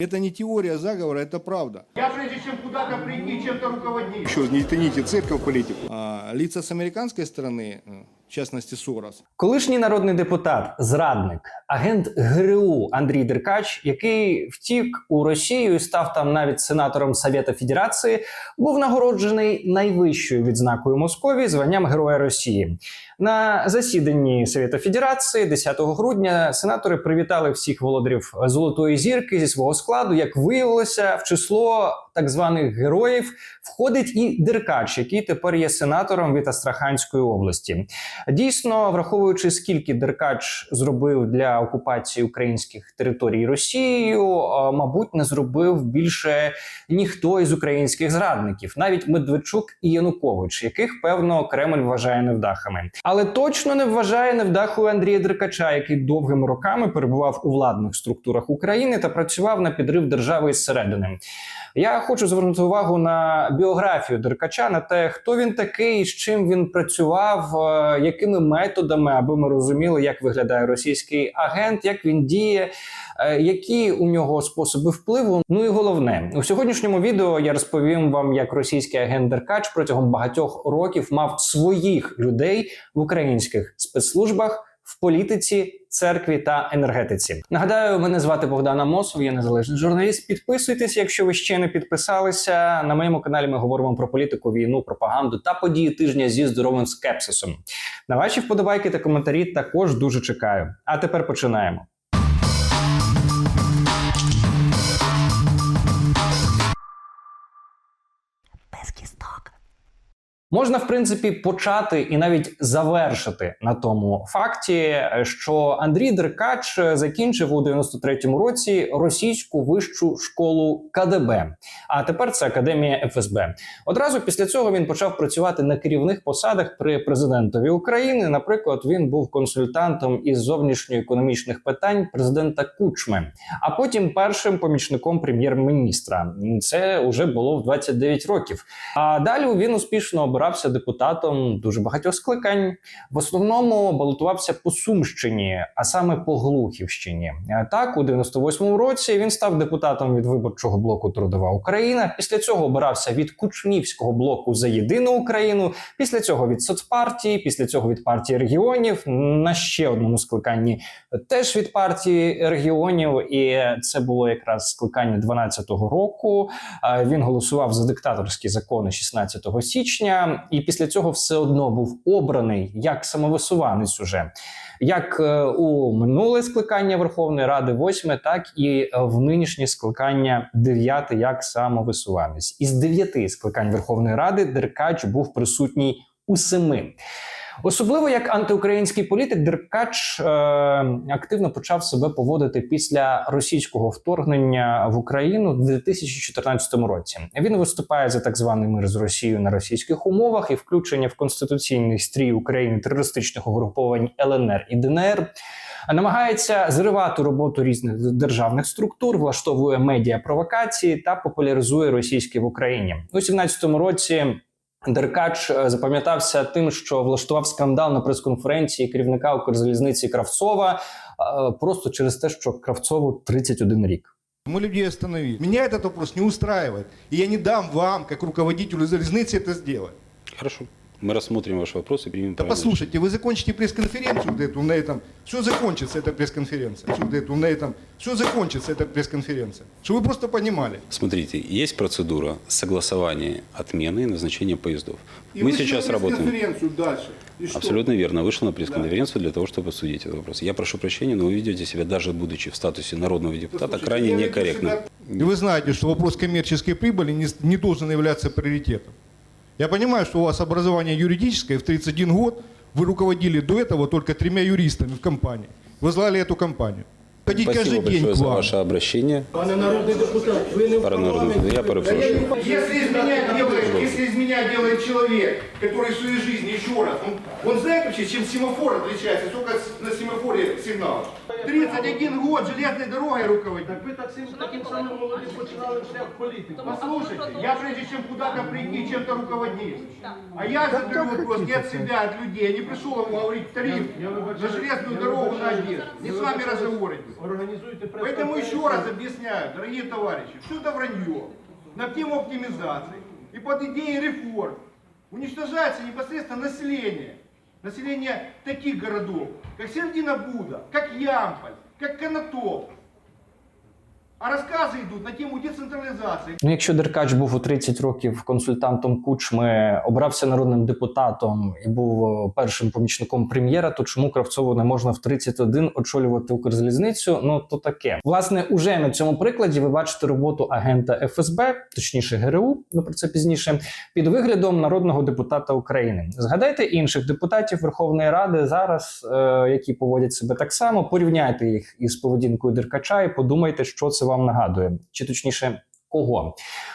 Это не теория заговора, это правда. Я прежде чем куда-то прийти, чем-то руководить. Еще не тяните церковь в политику. А, лица с американской стороны, э, в частности Сорос, Колишній народний депутат, зрадник, агент ГРУ Андрій Деркач, який втік у Росію і став там навіть сенатором Совєта Федерації, був нагороджений найвищою відзнакою Московії званням Героя Росії. На засіданні Совєта Федерації 10 грудня сенатори привітали всіх володарів Золотої зірки зі свого складу. Як виявилося, в число так званих героїв входить і Деркач, який тепер є сенатором від Астраханської області. Дійсно, враховуючи скільки Деркач зробив для окупації українських територій Росією, мабуть, не зробив більше ніхто із українських зрадників, навіть Медведчук і Янукович, яких певно Кремль вважає невдахами, але точно не вважає невдахою Андрія Деркача, який довгими роками перебував у владних структурах України та працював на підрив держави із середини. Я хочу звернути увагу на біографію Деркача, на те, хто він такий, з чим він працював, е, якими методами, аби ми розуміли, як виглядає російський агент, як він діє, е, які у нього способи впливу. Ну і головне, у сьогоднішньому відео я розповім вам, як російський агент Деркач протягом багатьох років мав своїх людей в українських спецслужбах. В політиці, церкві та енергетиці нагадаю, мене звати Богдан Амосов, я незалежний журналіст. Підписуйтесь, якщо ви ще не підписалися. На моєму каналі ми говоримо про політику, війну, пропаганду та події тижня зі здоровим скепсисом. На ваші вподобайки та коментарі також дуже чекаю. А тепер починаємо. Можна, в принципі, почати і навіть завершити на тому факті, що Андрій Деркач закінчив у 93-му році російську вищу школу КДБ, а тепер це Академія ФСБ. Одразу після цього він почав працювати на керівних посадах при президентові України. Наприклад, він був консультантом із зовнішньоекономічних питань президента Кучми, а потім першим помічником прем'єр-міністра. Це вже було в 29 років. А далі він успішно обирався депутатом дуже багатьох скликань. В основному балотувався по Сумщині, а саме по Глухівщині. Е, Так, у 98-му році він став депутатом від виборчого блоку Трудова Україна. Після цього обирався від Кучмівського блоку за єдину Україну. Після цього від соцпартії, після цього від партії регіонів. На ще одному скликанні теж від партії регіонів. І це було якраз скликання 12-го року. Е, Він голосував за диктаторські закони 16 січня, і після цього все одно був обраний як самовисуванець уже. Як е, у минуле скликання Верховної Ради, восьме, так і е, в нинішнє скликання дев'яте, як самовисуванець. Із дев'яти скликань Верховної Ради Деркач був присутній у семи. Особливо як антиукраїнський політик, Деркач е, активно почав себе поводити після російського вторгнення в Україну в 2014 році. Він виступає за так званий мир з Росією на російських умовах і включення в конституційний стрій України терористичних угруповань ЛНР і ДНР. Намагається зривати роботу різних державних структур, влаштовує медіа провокації та популяризує російське в Україні у 2017 році. Деркач е, запам'ятався тим, що влаштував скандал на прес-конференції керівника Укрзалізниці Кравцова е, просто через те, що Кравцову 31 рік. мы людей остановили. Меня этот вопрос не устраивает. И я не дам вам, как руководителю залезницы, это сделать. Хорошо. Мы рассмотрим ваш вопрос и примем Да послушайте, вы закончите пресс-конференцию эту на этом, все закончится эта пресс-конференция. Вот эту на этом, все закончится эта пресс-конференция. Чтобы вы просто понимали. Смотрите, есть процедура согласования отмены и назначения поездов. Мы сейчас работаем. пресс-конференцию дальше. И что? Абсолютно верно. Вышел на пресс-конференцию для того, чтобы обсудить этот вопрос. Я прошу прощения, но вы ведете себя, даже будучи в статусе народного депутата, крайне некорректно. себя- И вы знаете, что вопрос коммерческой прибыли не, не должен являться приоритетом. Я понимаю, что у вас образование юридическое, в 31 год вы руководили до этого только тремя юристами в компании. Возглавили эту компанию. Ходить Спасибо каждый день большое к за вам. ваше обращение. Пане народний депутат, ви не в парламенті. я перепрошую. Если из меня делает, если из меня делает человек, который в своей жизни, еще раз, он, он знает вообще, чем семафор отличается, сколько с- на семафоре сигнал. 31 год железной дорогой руководит. Так ви так сим- таким самим молодим починали шлях в політику. Послушайте, я прежде чем куда-то прийти, чем-то руководить. А я задаю вопрос не от себя, а от людей. Я не пришел ему говорить тариф на железную дорогу на один. Не с вами разговаривать. Організуйте Поэтому еще раз объясняю, дорогие товарищи, что это вранье на тему оптимизации и под идеей реформ уничтожается непосредственно население. Население таких городов, как Сердина Буда, как Ямполь, как Конотоп. а рассказы идут на тему децентрализации. Ну, якщо Деркач був у 30 років консультантом Кучми, обрався народним депутатом і був е, першим помічником прем'єра, то чому Кравцову не можна в 31 очолювати Укрзалізницю? Ну то таке. Власне, уже на цьому прикладі ви бачите роботу агента ФСБ, точніше ГРУ, ну про це пізніше, під виглядом народного депутата України. Згадайте інших депутатів Верховної Ради зараз, е, які поводять себе так само. Порівняйте їх із поведінкою Деркача і подумайте, що це вам нагадує, чи точніше. Кого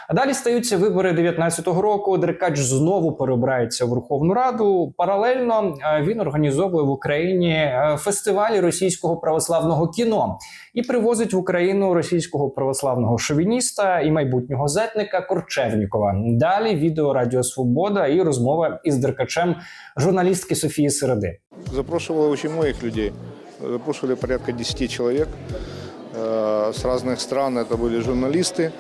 а далі стаються вибори 19-го року. Деркач знову переобирається в Верховну Раду. Паралельно е, він організовує в Україні е, фестивалі російського православного кіно і привозить в Україну російського православного шовініста і майбутнього зетника Корчевнікова. Далі відео Радіо Свобода і розмова із Деркачем журналістки Софії Середи. Запрошивало очень многих людей. Запрошивали порядка 10 человек э, с разных стран. Это были журналисты,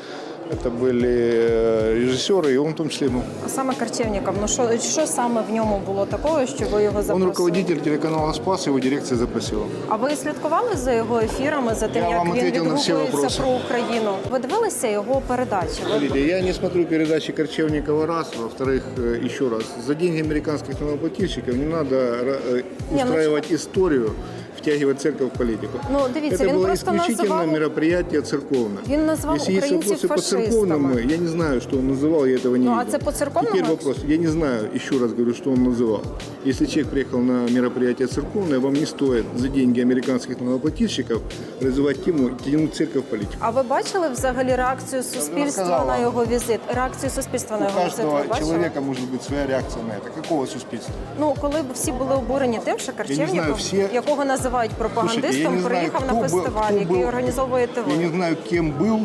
это были э, режиссеры, и он в том числе был. А саме Карчевніков, ну що, що саме в ньому було такого, що ви його Он запросили? руководитель телеканала «Спас», его дирекция запросила. А ви слідкували за його ефірами, за тим, Я як вам він ответил на всі відгукується вопроси. про Україну? Ви дивилися його передачі? Ви- Смотрите, я не смотрю передачи Корчевникова раз, во-вторых, э, еще раз, за деньги американских налогоплательщиков не надо э, ну устраивать историю, втягивать церковь в политику. Ну, дивіться, Это він было просто исключительно називав- мероприятие церковное. Він назвав Если есть українців вопросы по фашистами. церковному, я не знаю, что он называл, я этого не Ну, а видел. це по церковному? Теперь вопрос, я не знаю, еще раз говорю, что он называл. Если человек приехал на мероприятие церковное, вам не стоит за деньги американских налогоплательщиков развивать тему и тянуть церковь в политику. А ви бачили взагалі реакцію суспільства розказала. на його візит? Реакцію суспільства на У його візит каждого ви бачили? человека может быть своя реакция на это. Какого суспільства? Ну, коли б всі були обурені тим, що знаю, Карчевніков, всі- якого називають пропагандистом, Слушайте, я не знаю, приїхав на фестиваль, хто який був- організовує ТВ. Я не знаю, кем был,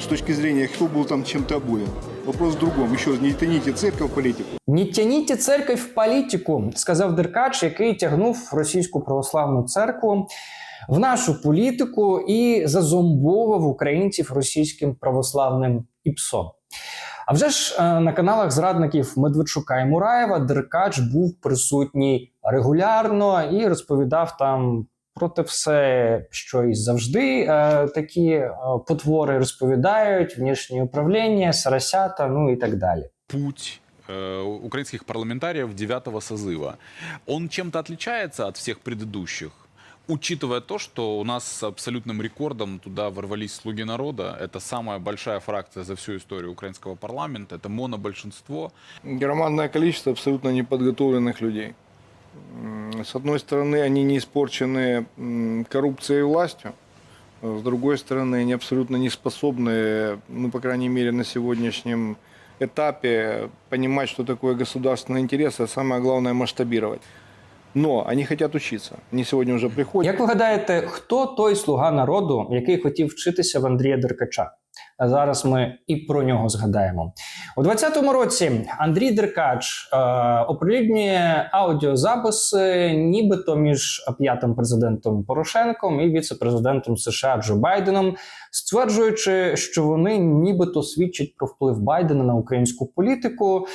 с точки зрения, кто был там чем-то обоим. Вопрос в другом. Еще не тяните церковь в политику. Не тяніть церковь в політику, сказав Деркач, який тягнув російську православну церкву в нашу політику і зазомбовував українців російським православним іпсом. А вже ж е, на каналах зрадників Медведчука і Мураєва Деркач був присутній регулярно і розповідав там про те все, що і завжди е, такі е, потвори розповідають: внішнє управління, сарасята, ну і так далі. путь э, украинских парламентариев девятого созыва. Он чем-то отличается от всех предыдущих? Учитывая то, что у нас с абсолютным рекордом туда ворвались слуги народа, это самая большая фракция за всю историю украинского парламента, это монобольшинство. Громадное количество абсолютно неподготовленных людей. М, С одной стороны, они не испорчены м, коррупцией и властью. С другой стороны, они абсолютно не способны, ну, по крайней мере, на сегодняшнем этапе понимать, что такое государственный интерес, а самое главное масштабировать. Но они хотят учиться. Они сегодня уже приходят. Як ви гадаєте, хто той слуга народу, який хотів вчитися в Андрія Деркача? А зараз ми і про нього згадаємо. У 2020 році Андрій Деркач е, оприлюднює аудіозаписи, нібито між п'ятим президентом Порошенком і віце-президентом США Джо Байденом, стверджуючи, що вони нібито свідчать про вплив Байдена на українську політику.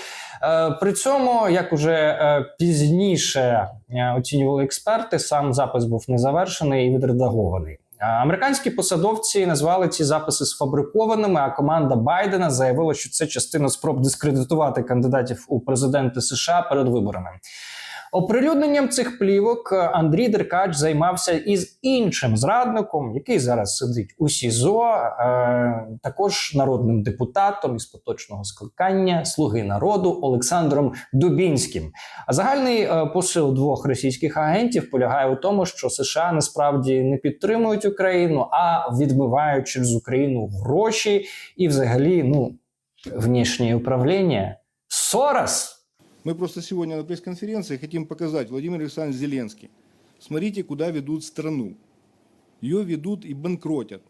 Е, При цьому, як уже е, пізніше е, оцінювали експерти, сам запис був незавершений і відредагований. Американські посадовці назвали ці записи сфабрикованими, а команда Байдена заявила, що це частина спроб дискредитувати кандидатів у президенти США перед виборами. Оприлюдненням цих плівок е, Андрій Деркач займався із іншим зрадником, який зараз сидить у СІЗО, е, також народним депутатом із поточного скликання Слуги народу Олександром Дубінським. А загальний е, посил двох російських агентів полягає у тому, що США насправді не підтримують Україну, а відмивають через Україну гроші і, взагалі, ну внішнє управління. Сорос! Мы просто сегодня на пресс-конференции хотим показать Владимир Александрович Зеленский. Смотрите, куда ведут страну. Ее ведут и банкротят.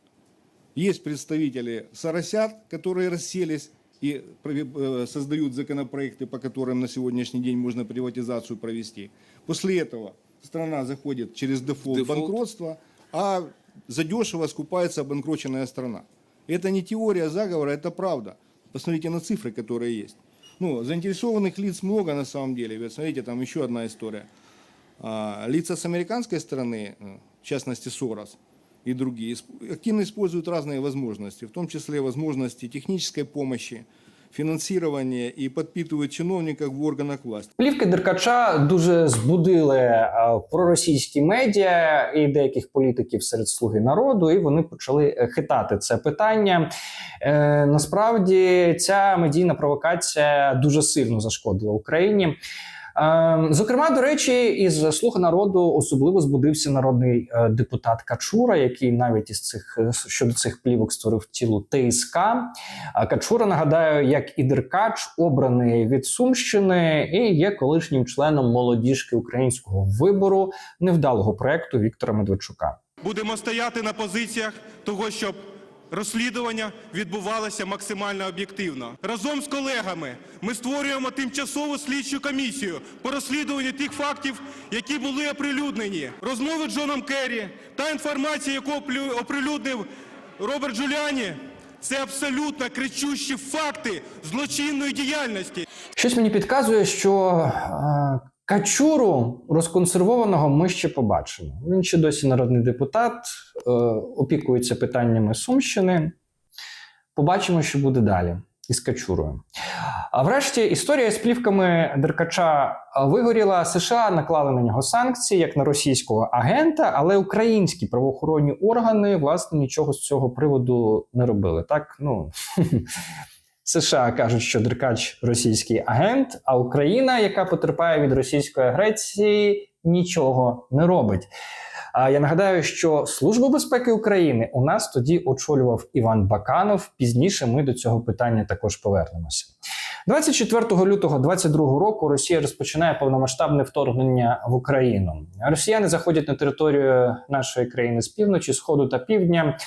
Есть представители Соросят, которые расселись и э, создают законопроекты, по которым на сегодняшний день можно приватизацию провести. После этого страна заходит через дефолт, Дефолт. банкротство, а задешево скупается обанкроченная страна. Это не теория заговора, это правда. Посмотрите на цифры, которые есть. Ну, заинтересованных лиц много на самом деле. Ведь смотрите, там еще одна история. А, лица с американской стороны, э, в частности Сорос и другие, исп- активно используют разные возможности, в том числе возможности технической помощи, финансирования і підпитують чиновників в органах власти. Плівки Деркача дуже збудили е, проросійські медіа і деяких політиків серед слуги народу, і вони почали е, хитати це питання. Е, насправді ця медійна провокація дуже сильно зашкодила Україні. Е, Зокрема, до речі, із слуги народу особливо збудився народний е, депутат Качура, який навіть із цих е, щодо цих плівок створив цілу ТСК. Качура, нагадаю, як і Деркач, обраний від Сумщини і є колишнім членом молодіжки українського вибору невдалого проекту Віктора Медведчука. Будемо стояти на позиціях того, щоб розслідування відбувалося максимально об'єктивно. Разом з колегами ми створюємо тимчасову слідчу комісію по розслідуванню тих фактів, які були оприлюднені. Розмови з Джоном Керрі та інформація, яку оприлюднив Роберт Джуліані, це абсолютно кричущі факти злочинної діяльності. Щось мені підказує, що е, Качуру розконсервованого ми ще побачимо. Він ще досі народний депутат, е, опікується питаннями Сумщини. Побачимо, що буде далі із Качурою. А врешті історія з плівками Деркача вигоріла. США наклали на нього санкції як на російського агента, але українські правоохоронні органи власне нічого з цього приводу не робили. Так, ну США кажуть, що Деркач російський агент, а Україна, яка потерпає від російської агресії, нічого не робить. А я нагадаю, що Службу безпеки України у нас тоді очолював Іван Баканов. Пізніше ми до цього питання також повернемося. 24 лютого 2022 року Росія розпочинає повномасштабне вторгнення в Україну. Росіяни заходять на територію нашої країни з півночі, сходу та півдня.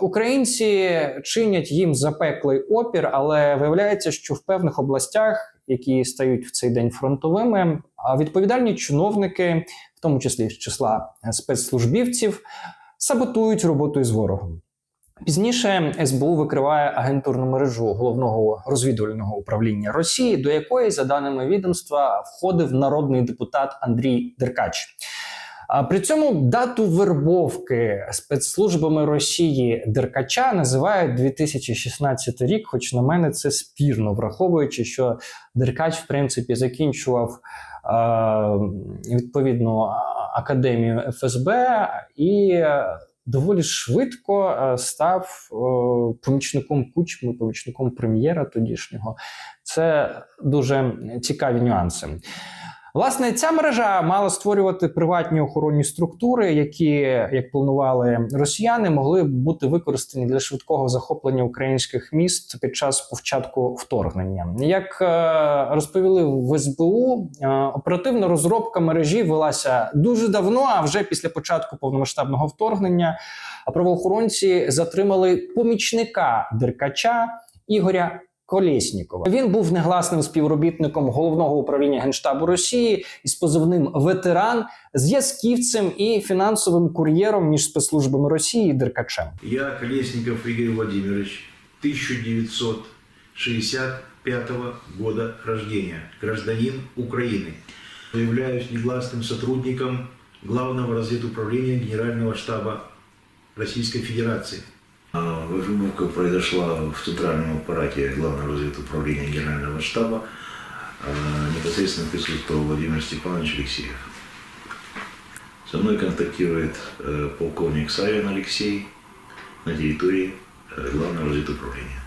Українці чинять їм запеклий опір, але виявляється, що в певних областях, які стають в цей день фронтовими, відповідальні чиновники, в тому числі з числа спецслужбівців, саботують роботу із ворогом. Пізніше СБУ викриває агентурну мережу головного розвідувального управління Росії, до якої, за даними відомства, входив народний депутат Андрій Деркач. А при цьому дату вербовки спецслужбами Росії Деркача називають 2016 рік. Хоч на мене це спірно, враховуючи, що Деркач, в принципі, закінчував е, відповідну академію ФСБ і доволі швидко е, став е, помічником кучми, помічником прем'єра тодішнього. Це дуже цікаві нюанси. Власне, ця мережа мала створювати приватні охоронні структури, які, як планували росіяни, могли бути використані для швидкого захоплення українських міст під час початку вторгнення. Як е, розповіли в СБУ, е, оперативна розробка мережі велася дуже давно, а вже після початку повномасштабного вторгнення правоохоронці затримали помічника Деркача Ігоря. Колєснікова. Він був негласним співробітником головного управління генштабу Росії із позивним ветеран, зв'язківцем і фінансовим кур'єром між спецслужбами Росії і Деркачем. Я Колесников Игорь Владимирович, 1965 года рождения, гражданин Украины. Являюсь негласным сотрудником Главного разведуправления Генерального штаба Российской Федерации. А, Выжимовка произошла в центральном аппарате Главного разведуправления Генерального штаба. А, Непосредственно присутствовал Владимир Степанович Алексеев. Со мной контактирует э, полковник Савин Алексей на территории э, Главного разведуправления.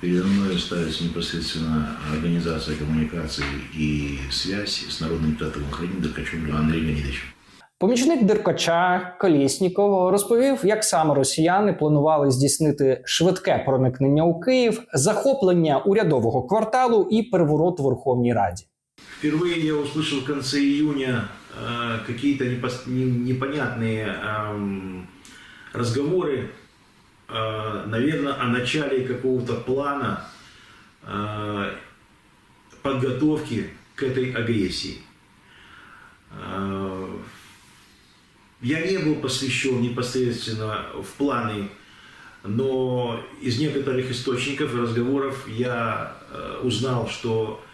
Передо мной ставится непосредственно организация коммуникации и связь с народным депутатом Украины Деркачем Андреем Леонидовичем. Помічник Деркача Колєсніков розповів, як саме росіяни планували здійснити швидке проникнення у Київ, захоплення урядового кварталу і переворот у Верховній Раді. Впервые я услышал в конце июня э, какие-то непос- не- непонятные эм, разговоры, э, наверное, о начале какого-то плана э, подготовки к этой агрессии. Я не был посвящен непосредственно в планы, но из некоторых источников и разговоров я э, узнал, что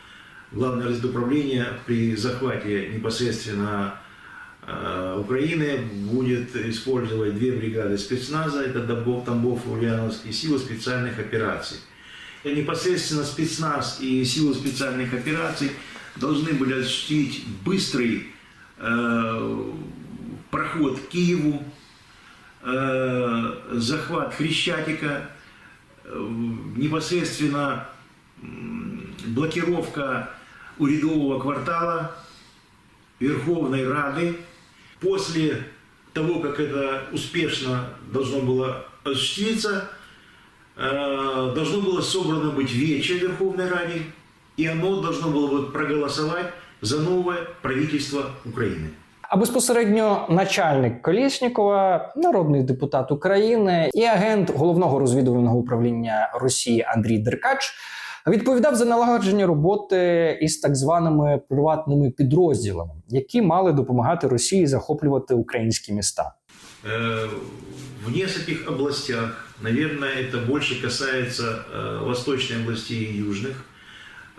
Главное разведуправление при захвате непосредственно э, Украины будет использовать две бригады спецназа, это Тамбов, Тамбов и Ульяновск, и силы специальных операций. И непосредственно спецназ и силы специальных операций должны были осуществить быстрый э, проход к Киеву, э, захват Хрещатика, э, непосредственно блокировка урядового квартала, Верховной Рады. После того, как это успешно должно было осуществиться, э, должно было собрано быть вече Верховной Раде, и оно должно было проголосовать за новое правительство Украины. А безпосередньо начальник Колєснікова, народний депутат України і агент головного розвідувального управління Росії Андрій Деркач відповідав за налагодження роботи із так званими приватними підрозділами, які мали допомагати Росії захоплювати українські міста. Э, В нескольких областях, наверное, это больше касается э, восточной области и южных,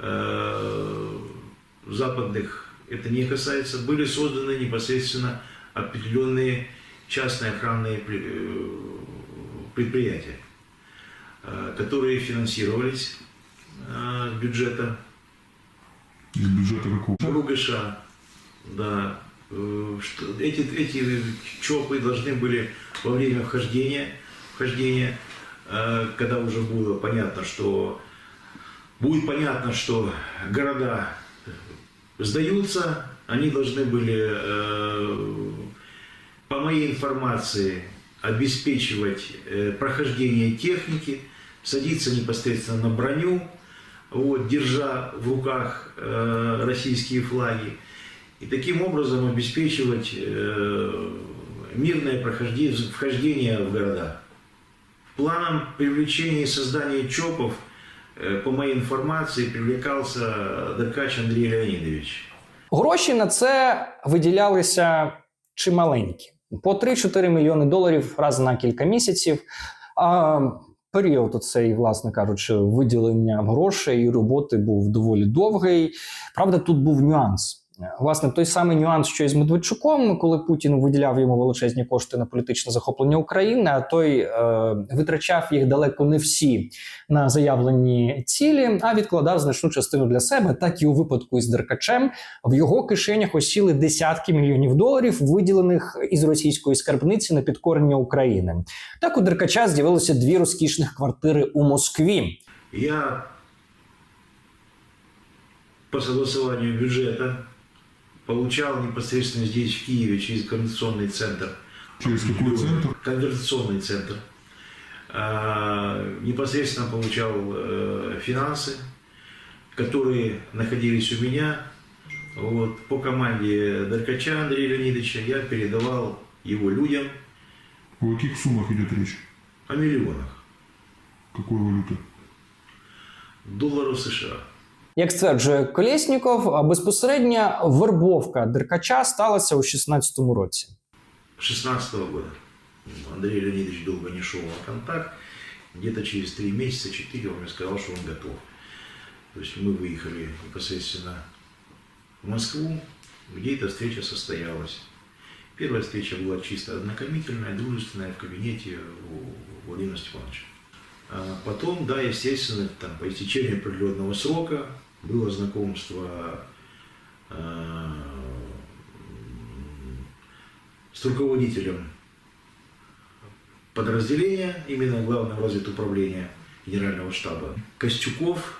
э, западных это не касается, были созданы непосредственно определенные частные охранные э, предприятия, э, которые финансировались э, с бюджета Из бюджета какого? РУГШ, да. Эти, эти ЧОПы должны были во время вхождения, вхождения, когда уже было понятно, что будет понятно, что города сдаются, они должны были, э, по моей информации, обеспечивать э, прохождение техники, садиться непосредственно на броню, вот, держа в руках э, российские флаги, и таким образом обеспечивать мирное прохождение, вхождение в города. Планом привлечения и создания ЧОПов, по моїй інформації, привлікався Деркач Андрій Леонідович. Гроші на це виділялися чималенькі по 3-4 мільйони доларів раз на кілька місяців. А період оцей, власне кажучи, виділення грошей і роботи був доволі довгий. Правда, тут був нюанс. Власне, той самий нюанс, що і з Медведчуком, коли Путін виділяв йому величезні кошти на політичне захоплення України, а той е, витрачав їх далеко не всі на заявлені цілі, а відкладав значну частину для себе, так і у випадку із Деркачем в його кишенях осіли десятки мільйонів доларів, виділених із російської скарбниці на підкорення України. Так у Деркача з'явилося дві розкішних квартири у Москві. Я по согласованию бюджета получал непосредственно здесь, в Киеве, через конвертационный центр. Через какой центр? Конвертационный центр. А, Непосредственно получал э, финансы, которые находились у меня. Вот, по команде Деркача Андрея Леонидовича я передавал его людям О каких суммах идет речь? о миллионах Какой валюты? долларов США. Як стверджує Колєсніков, а безпосередня вербовка Деркача сталася у 16-му році. 16 года. Андрей Леонидович долго не шел на контакт. Где-то через три месяца, четыре он мне сказал, что он готов. То есть мы выехали непосредственно в Москву, где эта встреча состоялась. Первая встреча была чисто ознакомительная, дружественная в кабинете у Владимира Степановича. А потом, да, естественно, там, по истечению определенного срока было знакомство э, с руководителем подразделения, именно главного разведуправления Генерального штаба, Костюков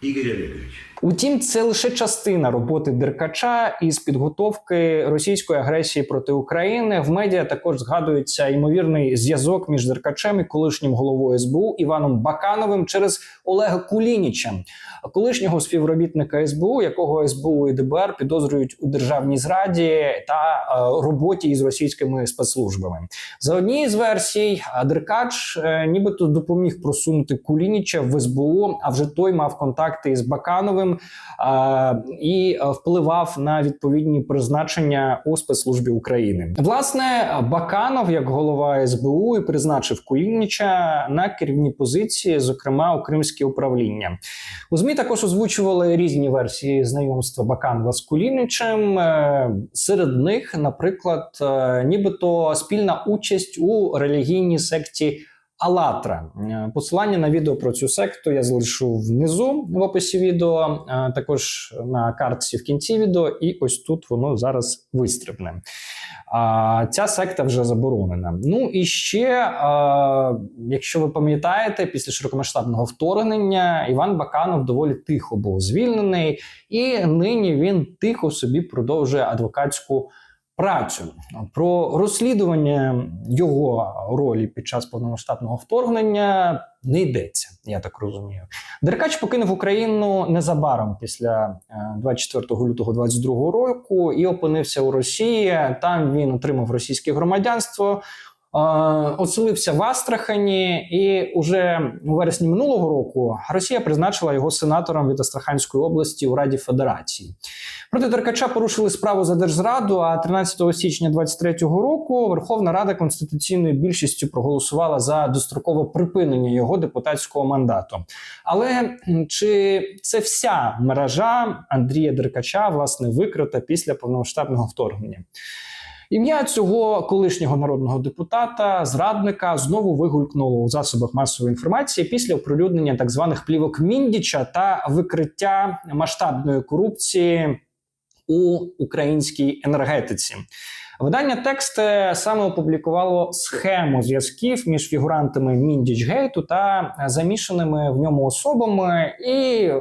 Игорь Олегович. Утім, це лише частина роботи Деркача із підготовки російської агресії проти України. В медіа також згадується ймовірний зв'язок між Деркачем і колишнім головою СБУ Іваном Бакановим через Олега Кулініча, колишнього співробітника СБУ, якого СБУ і ДБР підозрюють у державній зраді та е, роботі із російськими спецслужбами. За однією з версій, а Деркач е, нібито допоміг просунути Кулініча в СБУ, а вже той мав контакт контракти із Бакановим а, і е, впливав на відповідні призначення у спецслужбі України. Власне, Баканов, як голова СБУ, і призначив Кулініча на керівні позиції, зокрема у Кримське управління. У ЗМІ також озвучували різні версії знайомства Баканова з Кулінічем. Е, Серед них, наприклад, е, нібито спільна участь у релігійній секті. Алатра Е, посилання на відео про цю секту я залишу внизу в описі відео, е, також на картці в кінці відео, і ось тут воно зараз вистрибне. Ця секта вже заборонена. Ну і ще, якщо ви пам'ятаєте, після широкомасштабного вторгнення Іван Баканов доволі тихо був звільнений, і нині він тихо собі продовжує адвокатську працю. Про розслідування його ролі під час повномасштабного вторгнення не йдеться, я так розумію. Деркач покинув Україну незабаром після е, 24 лютого 22 року і опинився у Росії. Там він отримав російське громадянство. е, Оселився в Астрахані, і уже у вересні минулого року Росія призначила його сенатором від Астраханської області у Раді Федерації. Проти Деркача порушили справу за держзраду. А 13 січня 23-го року Верховна Рада конституційною більшістю проголосувала за дострокове припинення його депутатського мандату. Але чи це вся мережа Андрія Деркача власне викрита після повномасштабного вторгнення? Ім'я цього колишнього народного депутата, зрадника, знову вигулькнуло у засобах масової інформації після оприлюднення так званих плівок Міндіча та викриття масштабної корупції у українській енергетиці. Видання тексти саме опублікувало схему зв'язків між фігурантами Міндічгейту та замішаними в ньому особами. І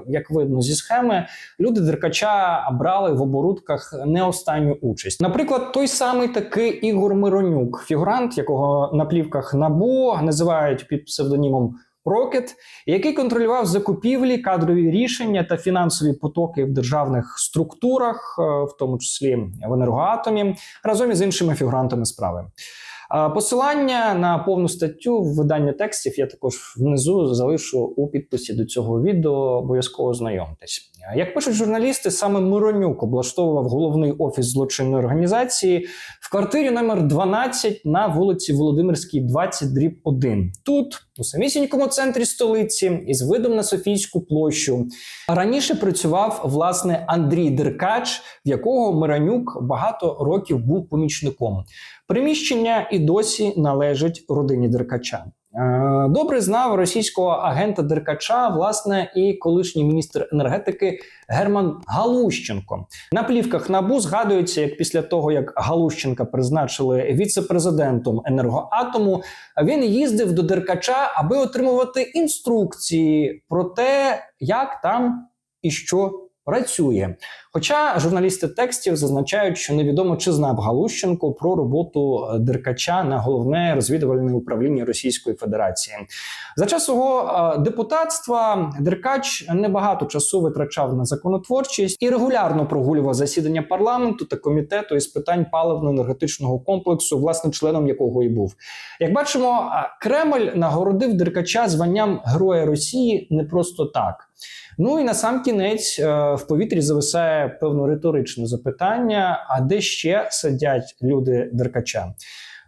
як видно зі схеми, люди Деркача брали в оборудках не останню участь. Наприклад, той самий такий Ігор Миронюк, фігурант, якого на плівках набу називають під псевдонімом. Рокет, який контролював закупівлі, кадрові рішення та фінансові потоки в державних структурах, е, в тому числі в енергоатомі, разом із іншими фігурантами справи. Посилання на повну статтю в видання текстів я також внизу залишу у підписі до цього відео. Обов'язково знайомтесь. Як пишуть журналісти, саме Миронюк облаштовував головний офіс злочинної організації в квартирі номер 12 на вулиці Володимирській, 20 дріб 1. Тут, у самісінькому центрі столиці, із видом на Софійську площу. Раніше працював власне Андрій Деркач, в якого Миронюк багато років був помічником. Приміщення і досі належить родині Деркача. Е, Добре знав російського агента Деркача, власне, і колишній міністр енергетики Герман Галущенко. На плівках набу згадується, як після того, як Галущенка призначили віце-президентом енергоатому, він їздив до Деркача, аби отримувати інструкції про те, як там і що працює. Хоча журналісти текстів зазначають, що невідомо чи знав Галущенко про роботу е, Деркача на головне розвідувальне управління Російської Федерації. За час свого е, депутатства Деркач небагато часу витрачав на законотворчість і регулярно прогулював засідання парламенту та комітету із питань паливно-енергетичного комплексу, власне, членом якого і був. Як бачимо, е, Кремль нагородив Деркача званням Героя Росії не просто так. Ну і на сам кінець в повітрі зависає певно риторичне запитання: а де ще сидять люди Деркача?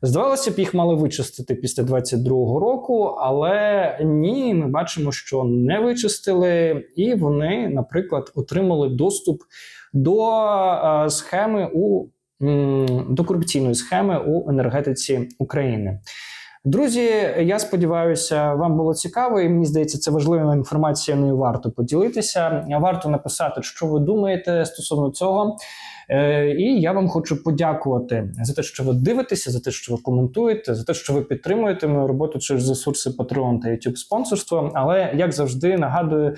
Здавалося б, їх мали вичистити після 22-го року, але ні, ми бачимо, що не вичистили, і вони, наприклад, отримали доступ до е, схеми у до корупційної схеми у енергетиці України. Друзі, я сподіваюся, вам було цікаво, і мені здається, це важлива інформація. Нею варто поділитися. Варто написати, що ви думаєте стосовно цього. Е, І я вам хочу подякувати за те, що ви дивитеся, за те, що ви коментуєте, за те, що ви підтримуєте мою роботу через ресурси Patreon та YouTube спонсорство. Але як завжди нагадую,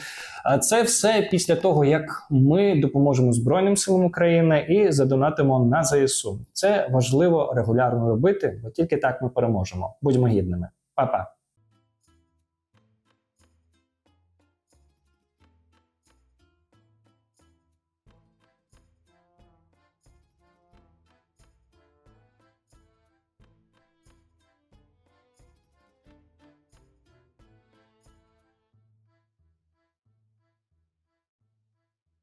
е, це все після того, як ми допоможемо Збройним силам України і задонатимо на ЗСУ. Це важливо регулярно робити, бо тільки так ми переможемо. Будьмо гідними, Па-па!